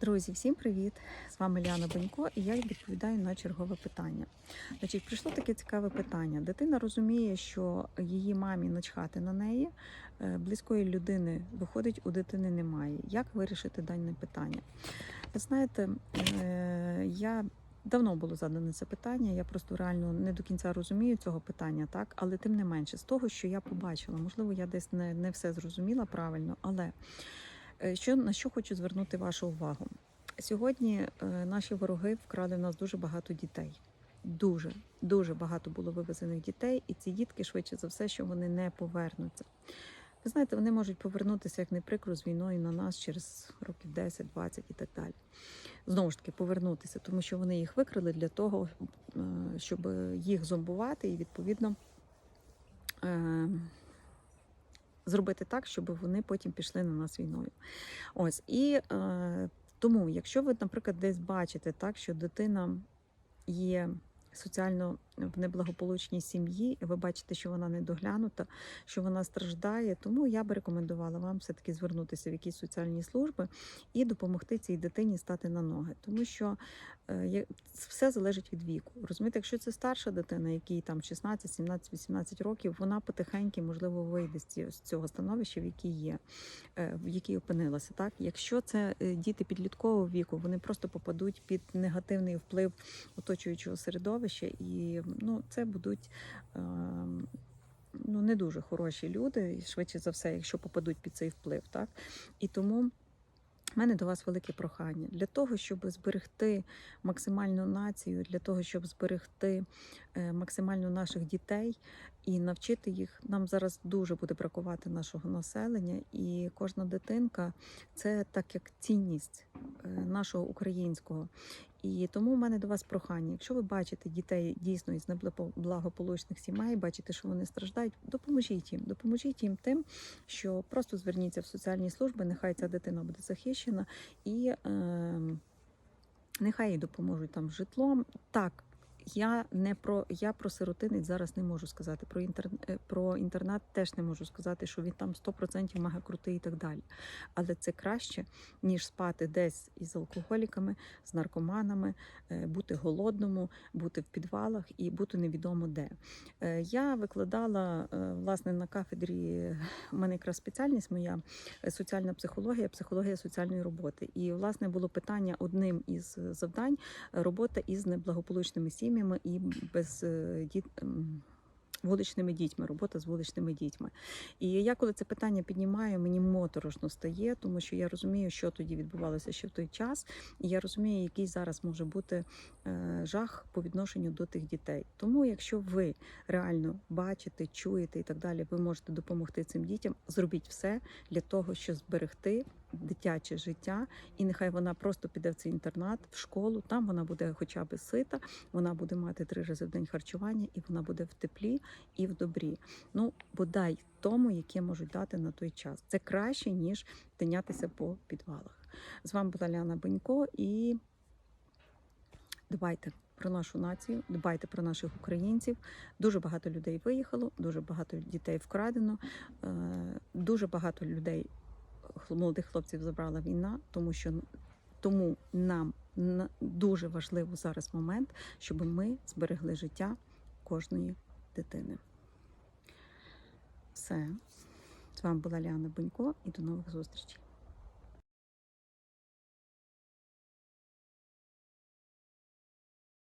Друзі, всім привіт! З вами Ляна Бенько і я відповідаю на чергове питання. Значить, прийшло таке цікаве питання. Дитина розуміє, що її мамі начхати на неї, е, близької людини виходить, у дитини немає. Як вирішити дане питання? Ви знаєте, е, я. Давно було задане це питання. Я просто реально не до кінця розумію цього питання, так але тим не менше, з того, що я побачила, можливо, я десь не, не все зрозуміла правильно, але Що на що хочу звернути вашу увагу? Сьогодні е, наші вороги вкрали в нас дуже багато дітей. Дуже, дуже багато було вивезених дітей, і ці дітки швидше за все, що вони не повернуться. Ви знаєте, вони можуть повернутися як не прикро з війною на нас через років 10, 20 і так далі. Знову ж таки, повернутися, тому що вони їх викрили для того, е, щоб їх зомбувати і відповідно. Зробити так, щоб вони потім пішли на нас війною. Ось і е, тому, якщо ви, наприклад, десь бачите так, що дитина є соціально в неблагополучній сім'ї, ви бачите, що вона недоглянута, що вона страждає, тому я би рекомендувала вам все-таки звернутися в якісь соціальні служби і допомогти цій дитині стати на ноги, тому що е, все залежить від віку. Розумієте, якщо це старша дитина, якій там 16, 17, 18 років, вона потихеньки, можливо, вийде з цього становища, в якій є, е, в якій опинилася. Так, якщо це е, діти підліткового віку, вони просто попадуть під негативний вплив оточуючого середовища, і ну це будуть. е, Ну, не дуже хороші люди, і швидше за все, якщо попадуть під цей вплив, так і тому в мене до вас велике прохання для того, щоб зберегти максимальну націю, для того, щоб зберегти е, максимально наших дітей і навчити їх. Нам зараз дуже буде бракувати нашого населення, і кожна дитинка це так як цінність е, нашого українського. І тому в мене до вас прохання. Якщо ви бачите дітей дійсно із неблагополучних сімей, бачите, що вони страждають, допоможіть їм, допоможіть їм тим, що просто зверніться в соціальні служби, нехай ця дитина буде захищена і. Е, Нехай їй допоможуть там житлом. Так, я не про я про сиротинець зараз не можу сказати. Про інтер, е, про інтернат теж не можу сказати, що він там 100% мега крутий і так далі. Але це краще, ніж спати десь із алкоголіками, з наркоманами, е, бути голодному, бути в підвалах і бути невідомо де. Е, Я викладала власне на кафедрі. У мене якраз спеціальність моя соціальна психологія, психологія соціальної роботи. І власне було питання одним із завдань робота із неблагополучними сім'ями і без е, діт. ем, Вуличними дітьми, робота з вуличними дітьми. І я, коли це питання піднімаю, мені моторошно стає, тому що я розумію, що тоді відбувалося ще в той час, і я розумію, який зараз може бути е, жах по відношенню до тих дітей. Тому, якщо ви реально бачите, чуєте і так далі, ви можете допомогти цим дітям. Зробіть все для того, щоб зберегти дитяче життя, і нехай вона просто піде в цей інтернат, в школу. Там вона буде хоча б сита, вона буде мати три рази в день харчування, і вона буде в теплі і в добрі. Ну, бодай тому, яке можуть дати на той час. Це краще, ніж тинятися по підвалах. З вами була Ляна Бенько і дбайте про нашу націю, дбайте про наших українців. Дуже багато людей виїхало, дуже багато дітей вкрадено, е, дуже багато людей, молодих хлопців забрала війна, тому що тому нам дуже важливо зараз момент, щоб ми зберегли життя кожної дитини. Все. З вами була Ліана Бонько і до нових зустрічей.